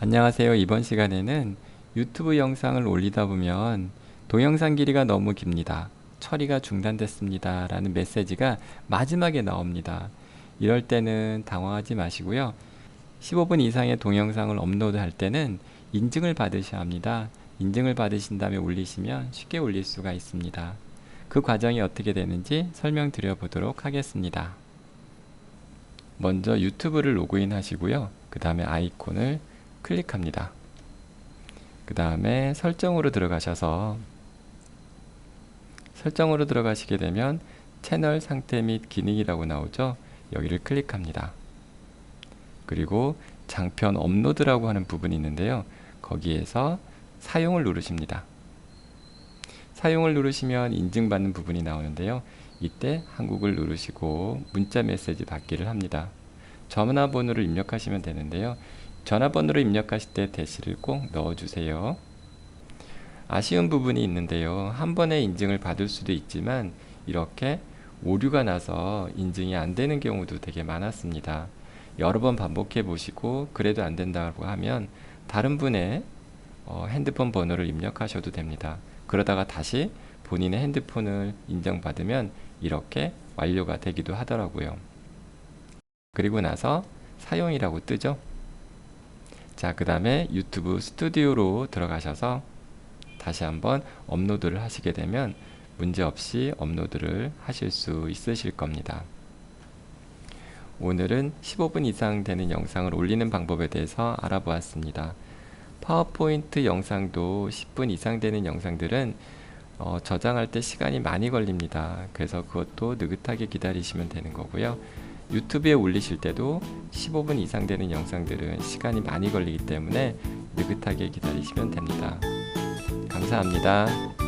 안녕하세요. 이번 시간에는 유튜브 영상을 올리다 보면 동영상 길이가 너무 깁니다. 처리가 중단됐습니다. 라는 메시지가 마지막에 나옵니다. 이럴 때는 당황하지 마시고요. 15분 이상의 동영상을 업로드 할 때는 인증을 받으셔야 합니다. 인증을 받으신 다음에 올리시면 쉽게 올릴 수가 있습니다. 그 과정이 어떻게 되는지 설명드려 보도록 하겠습니다. 먼저 유튜브를 로그인 하시고요. 그 다음에 아이콘을 클릭합니다. 그 다음에 설정으로 들어가셔서 설정으로 들어가시게 되면 채널 상태 및 기능이라고 나오죠. 여기를 클릭합니다. 그리고 장편 업로드라고 하는 부분이 있는데요. 거기에서 사용을 누르십니다. 사용을 누르시면 인증받는 부분이 나오는데요. 이때 한국을 누르시고 문자 메시지 받기를 합니다. 전화번호를 입력하시면 되는데요. 전화번호를 입력하실 때 대시를 꼭 넣어주세요. 아쉬운 부분이 있는데요. 한 번에 인증을 받을 수도 있지만 이렇게 오류가 나서 인증이 안 되는 경우도 되게 많았습니다. 여러 번 반복해 보시고 그래도 안 된다고 하면 다른 분의 어, 핸드폰 번호를 입력하셔도 됩니다. 그러다가 다시 본인의 핸드폰을 인정받으면 이렇게 완료가 되기도 하더라고요. 그리고 나서 사용이라고 뜨죠. 자, 그 다음에 유튜브 스튜디오로 들어가셔서 다시 한번 업로드를 하시게 되면 문제없이 업로드를 하실 수 있으실 겁니다. 오늘은 15분 이상 되는 영상을 올리는 방법에 대해서 알아보았습니다. 파워포인트 영상도 10분 이상 되는 영상들은 어, 저장할 때 시간이 많이 걸립니다. 그래서 그것도 느긋하게 기다리시면 되는 거고요. 유튜브에 올리실 때도 15분 이상 되는 영상들은 시간이 많이 걸리기 때문에 느긋하게 기다리시면 됩니다. 감사합니다.